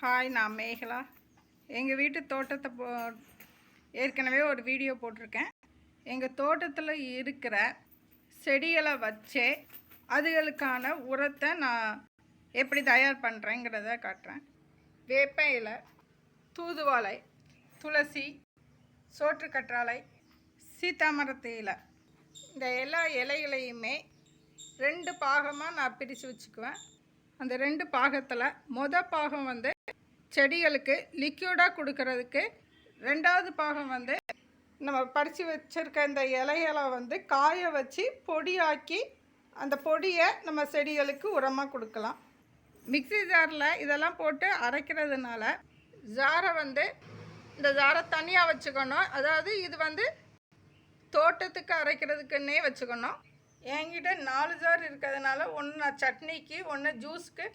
Hi நான் மேகலா. எங்கள் வீட்டு தோட்டத்தை போ ஏற்கனவே ஒரு வீடியோ போட்டிருக்கேன். எங்கள் தோட்டத்தில் இருக்கிற செடிகளை வச்சே அதுகளுக்கான உரத்தை நான் எப்படி தயார் பண்ணுறேங்கிறத காட்டுறேன். வேப்ப இலை தூதுவாழை துளசி சோற்றுக்கற்றாழை சீத்தாமரத்து இலை. இந்த எல்லா இலைகளையுமே ரெண்டு பாகமாக நான் பிரித்து வச்சுக்குவேன். அந்த ரெண்டு பாகத்தில் மொதல் பாகம் வந்து செடிகளுக்கு லிக்யூடாக கொடுக்கறதுக்கு ரெண்டாவது பாகம் வந்து நம்ம பறித்து வச்சுருக்க இந்த இலைகளை வந்து காய வச்சு பொடியாக்கி அந்த பொடியை நம்ம செடிகளுக்கு உரமாக கொடுக்கலாம். மிக்சி ஜாரில் இதெல்லாம் போட்டு அரைக்கிறதுனால ஜாரை வந்து இந்த ஜாரை தனியாக வச்சுக்கணும். அதாவது இது வந்து தோட்டத்துக்கு அரைக்கிறதுக்குன்னே வச்சுக்கணும். என்கிட்ட நாலு ஜார் இருக்கிறதுனால ஒன்று நான் சட்னிக்கு ஒன்று ஜூஸ்க்கு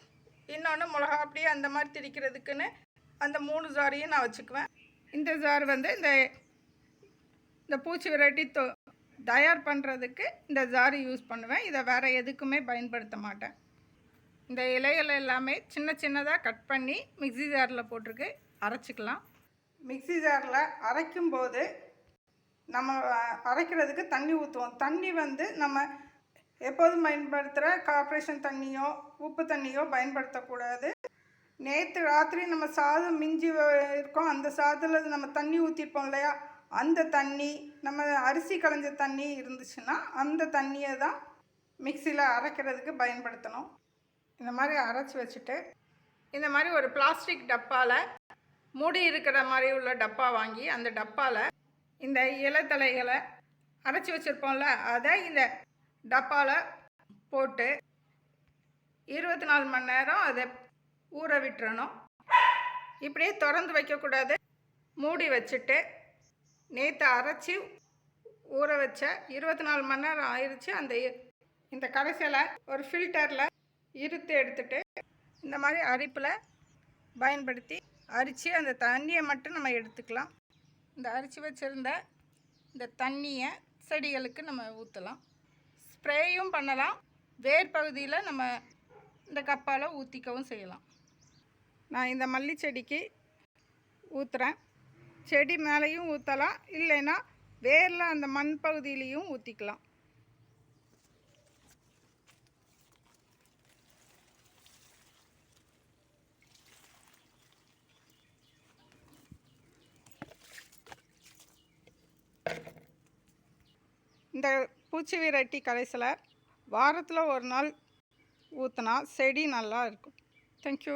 இன்னொன்று மிளகா அப்படியே அந்த மாதிரி திரிக்கிறதுக்குன்னு அந்த மூணு ஜாரையும் நான் வச்சுக்குவேன். இந்த ஜார் வந்து இந்த இந்த பூச்சி விரட்டி தொ தயார் பண்ணுறதுக்கு இந்த ஜார் யூஸ் பண்ணுவேன். இதை வேறு எதுக்குமே பயன்படுத்த மாட்டேன். இந்த இலைகள் எல்லாமே சின்ன சின்னதாக கட் பண்ணி மிக்ஸி ஜாரில் போட்டிருக்கு அரைச்சிக்கலாம். மிக்ஸி ஜாரில் அரைக்கும்போது நம்ம அரைக்கிறதுக்கு தண்ணி ஊற்றுவோம் தண்ணி வந்து நம்ம எப்போதும் பயன்படுத்துகிற கார்ப்பரேஷன் தண்ணியோ உப்பு தண்ணியோ பயன்படுத்தக்கூடாது. நேற்று ராத்திரி நம்ம சாதம் மிஞ்சி இருக்கோம். அந்த சாதத்தில் நம்ம தண்ணி ஊற்றிருப்போம் இல்லையா? அந்த தண்ணி நம்ம அரிசி களைஞ்ச தண்ணி இருந்துச்சுன்னா அந்த தண்ணியை தான் மிக்சியில் அரைக்கிறதுக்கு பயன்படுத்தணும். இந்த மாதிரி அரைச்சி வச்சுட்டு இந்த மாதிரி ஒரு பிளாஸ்டிக் டப்பாவில் மூடி இருக்கிற மாதிரி உள்ள டப்பா வாங்கி அந்த டப்பாவில் இந்த இலைத்தலைகளை அரைச்சி வச்சுருப்போம்ல அதை இந்த டப்பாவில் போட்டு இருபத்தி நாலு மணி நேரம் அதை ஊற விட்டுறணும். இப்படியே திறந்து வைக்கக்கூடாது. மூடி வச்சுட்டு நேற்று அரைச்சி ஊற வச்ச இருபத்தி நாலு மணி நேரம் ஆயிடுச்சு அந்த இ- இந்த கடைசியில் ஒரு ஃபில்டரில் இருத்து எடுத்துட்டு இந்த மாதிரி அரிப்பில் பயன்படுத்தி அரித்து அந்த தண்ணியை மட்டும் நம்ம எடுத்துக்கலாம். இந்த அரிச்சு வச்சுருந்த இந்த தண்ணியை செடிகளுக்கு நம்ம ஊற்றலாம் ஸ்ப்ரேயும் பண்ணலாம். வேர் பகுதியில் நம்ம இந்த கப்பால் ஊற்றிக்கவும் செய்யலாம். நான் இந்த மல்லி செடிக்கு ஊற்றுறேன் செடி மேலேயும் ஊற்றலாம் இல்லைன்னா வேரில் அந்த மண் பகுதியிலையும் ஊற்றிக்கலாம் இந்த பூச்சி விரட்டி கரைசலை வாரத்தில் ஒரு நாள் ஊற்றினா செடி நல்லா இருக்கும். தேங்க்யூ